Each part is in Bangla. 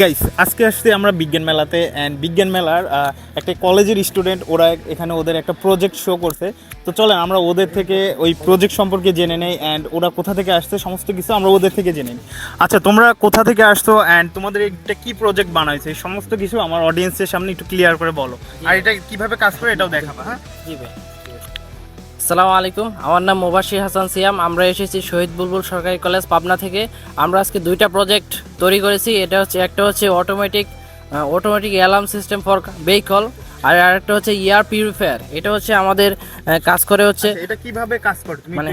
গাইস আজকে আসছি আমরা বিজ্ঞান মেলাতে অ্যান্ড বিজ্ঞান মেলার একটা কলেজের স্টুডেন্ট ওরা এখানে ওদের একটা প্রজেক্ট শো করছে। তো চলেন, আমরা ওদের থেকে ওই প্রজেক্ট সম্পর্কে জেনে নেই অ্যান্ড ওরা কোথা থেকে আসছে, সমস্ত কিছু আমরা ওদের থেকে জেনে নিই। আচ্ছা তোমরা কোথা থেকে আসছো অ্যান্ড তোমাদের একটা কি প্রজেক্ট বানাইছে সমস্ত কিছু আমার অডিয়েন্সের সামনে একটু ক্লিয়ার করে বলো। আর এটা কীভাবে কাজ করে, এটাও দেখাবা হ্যাঁ? জি ভাই। আসসালামু আলাইকুম। আমার নাম মোবাশির হাসান সিয়াম। আমরা এসেছি শহীদ বুলবুল সরকারি কলেজ পাবনা থেকে। আমরা আজকে দুইটা প্রজেক্ট তৈরি করেছি। এটা হচ্ছে একটা হচ্ছে automatic automatic alarm system for vehicle আর আরেকটা হচ্ছে ইয়ার পিউরিফায়ার এটা হচ্ছে আমাদের কাজ করে হচ্ছে এটা কীভাবে কাজ করে? মানে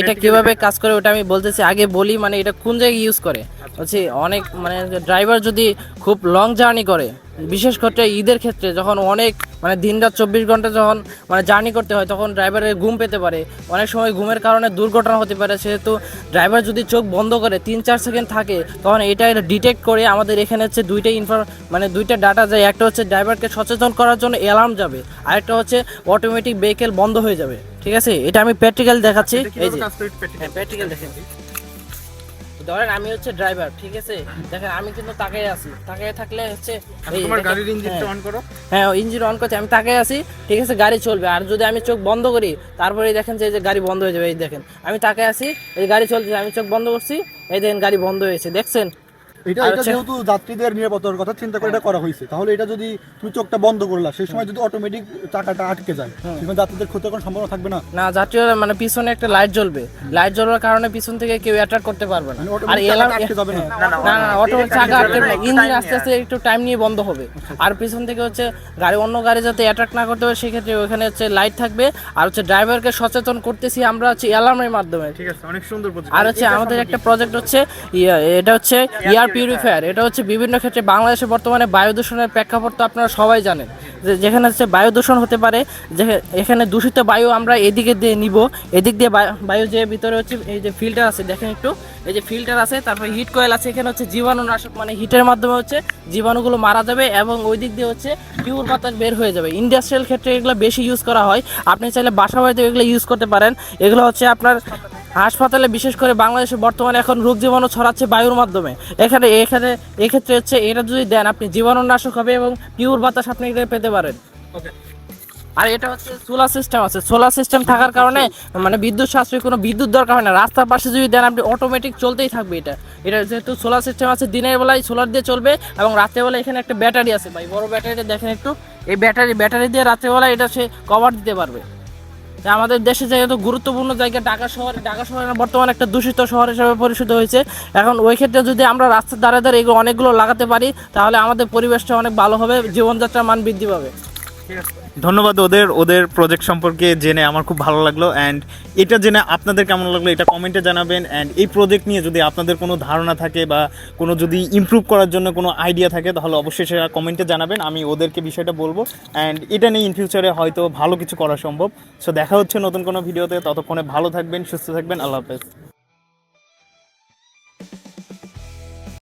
এটা কীভাবে কাজ করে ওটা আমি বলতেছি। আগে বলি মানে এটা কোন জায়গায় ইউজ করে? হচ্ছে অনেক মানে ড্রাইভার যদি খুব লং জার্নি করে বিশেষ করে ঈদের ক্ষেত্রে যখন অনেক মানে দিন রাত চব্বিশ ঘণ্টা যখন মানে জার্নি করতে হয় তখন ড্রাইভারের ঘুম পেতে পারে। অনেক সময় ঘুমের কারণে দুর্ঘটনা হতে পারে সেহেতু ড্রাইভার যদি চোখ বন্ধ করে তিন চার সেকেন্ড থাকে তখন এটা ডিটেক্ট করে আমাদের এখানে হচ্ছে দুইটা ইনফর মানে দুইটা ডাটা যায়। একটা হচ্ছে ড্রাইভারকে সচেতন করার জন্য অ্যালার্ম যাবে আরেকটা হচ্ছে অটোমেটিক ভেহিকেল বন্ধ হয়ে যাবে। ঠিক আছে? এটা আমি প্র্যাকটিক্যাল দেখাচ্ছি। এই যে। প্র্যাকটিক্যাল দেখেন ধরেন আমি হচ্ছে ড্রাইভার ঠিক আছে? দেখেন আমি কিন্তু তাকাই আছি। তাকাই থাকলে হচ্ছে আচ্ছা, তোমার গাড়ির ইঞ্জিনটা হ্যাঁ, অন করো। হ্যাঁ ইঞ্জিন অন করছে আমি তাকাই আছি ঠিক আছে গাড়ি চলবে। আর যদি আমি চোখ বন্ধ করি তারপরে দেখেন যে এই যে গাড়ি বন্ধ হয়ে যাবে এই দেখেন। আমি তাকাই আছি এই গাড়ি চলছে আমি চোখ বন্ধ করছি এই দেখেন গাড়ি বন্ধ হয়েছে দেখছেন? এটা এটা যেহেতু যাত্রীদের নিরাপত্তার কথা চিন্তা করে এটা করা হয়েছে তাহলে এটা যদি তুমি চোখটা বন্ধ করলা সেই সময় যদি অটোমেটিক চাকাটা আটকে যায় সেখানে যাত্রীদের ক্ষতির কোনো সম্ভাবনা থাকবে না? না যাত্রীরা মানে পিছনে একটা লাইট জ্বলবে। লাইট জ্বলার কারণে পিছন থেকে কেউ অ্যাটাক করতে পারবে না। মানে আর আটকে যাবে না? না, অটো চাকা আটকে ইঞ্জিন আস্তে আস্তে একটু টাইম নিয়ে বন্ধ হবে। আর পিছন থেকে হচ্ছে গাড়ি অন্য গাড়ি যাতে অ্যাটাক না করতে পারে সেক্ষেত্রে ওখানে হচ্ছে লাইট থাকবে। আর হচ্ছে ড্রাইভারকে সচেতন করতেছি আমরা হচ্ছে অ্যালার্মের মাধ্যমে। ঠিক আছে অনেক সুন্দর আর হচ্ছে আমাদের একটা প্রজেক্ট হচ্ছে এটা হচ্ছে এয়ার পিউরিফায়ার এটা হচ্ছে বিভিন্ন ক্ষেত্রে বাংলাদেশে বর্তমানে বায়ু দূষণের প্রেক্ষাপট তো আপনারা সবাই জানেন। যে যেখানে হচ্ছে বায়ু দূষণ হতে পারে যে এখানে দূষিত বায়ু আমরা এদিকে দিয়ে নিব এদিক দিয়ে বায়ু- বায়ু যে ভিতরে হচ্ছে এই যে ফিল্টার আছে দেখেন একটু এই যে ফিল্টার আছে তারপর হিট কয়েল আছে এখানে হচ্ছে জীবাণুনাশক মানে হিটের মাধ্যমে হচ্ছে জীবাণুগুলো মারা যাবে এবং ওই দিক দিয়ে হচ্ছে পিউর বাতাস বের হয়ে যাবে। ইন্ডাস্ট্রিয়াল ক্ষেত্রে এগুলো বেশি ইউজ করা হয়। আপনি চাইলে বাসা বাড়িতে এগুলো ইউজ করতে পারেন। এগুলো হচ্ছে আপনার হাসপাতালে বিশেষ করে বাংলাদেশে বর্তমানে এখন রোগ জীবাণু ছড়াচ্ছে বায়ুর মাধ্যমে। এখানে এখানে এক্ষেত্রে হচ্ছে এটা যদি দেন আপনি জীবাণুনাশক হবে এবং পিওর বাতাস আপনি এটা পেতে পারেন. আর এটা হচ্ছে সোলার সিস্টেম আছে। সোলার সিস্টেম থাকার কারণে মানে বিদ্যুৎ সাশ্রয়ী কোনো বিদ্যুৎ দরকার হয় না। রাস্তার পাশে যদি দেন আপনি অটোমেটিক চলতেই থাকবে এটা। এটা যেহেতু সোলার সিস্টেম আছে দিনের বেলায় সোলার দিয়ে চলবে এবং রাত্রেবেলা এখানে একটা ব্যাটারি আছে। ভাই বড় ব্যাটারিটা দেখেন একটু। এই ব্যাটারি ব্যাটারি দিয়ে রাত্রেবেলা এটা সে কভার দিতে পারবে। আমাদের দেশে যেহেতু গুরুত্বপূর্ণ জায়গা ঢাকা শহর ঢাকা শহর বর্তমানে একটা দূষিত শহর হিসেবে পরিচিত হয়েছে। এখন ওই ক্ষেত্রে যদি আমরা রাস্তার ধারে ধারে এগুলো অনেকগুলো লাগাতে পারি, তাহলে আমাদের পরিবেশটা অনেক ভালো হবে, জীবনযাত্রার মান বৃদ্ধি পাবে। ধন্যবাদ ওদের ওদের প্রজেক্ট সম্পর্কে জেনে আমার খুব ভালো লাগল অ্যান্ড এটা জেনে আপনাদের কেমন লাগল এটা কমেন্টে জানাবেন অ্যান্ড এই প্রজেক্ট নিয়ে যদি আপনাদের কোনো ধারণা থাকে বা কোনো যদি ইমপ্রুভ করার জন্য কোনো আইডিয়া থাকে, তাহলে অবশ্যই সেটা কমেন্টে জানাবেন, আমি ওদেরকে বিষয়টা বলব অ্যান্ড এটা নিয়ে ইন ফিউচারে হয়তো ভালো কিছু করা সম্ভব। সো দেখা হচ্ছে নতুন কোনো ভিডিওতে ততক্ষণে ভালো থাকবেন, সুস্থ থাকবেন, আল্লাহ হাফেজ।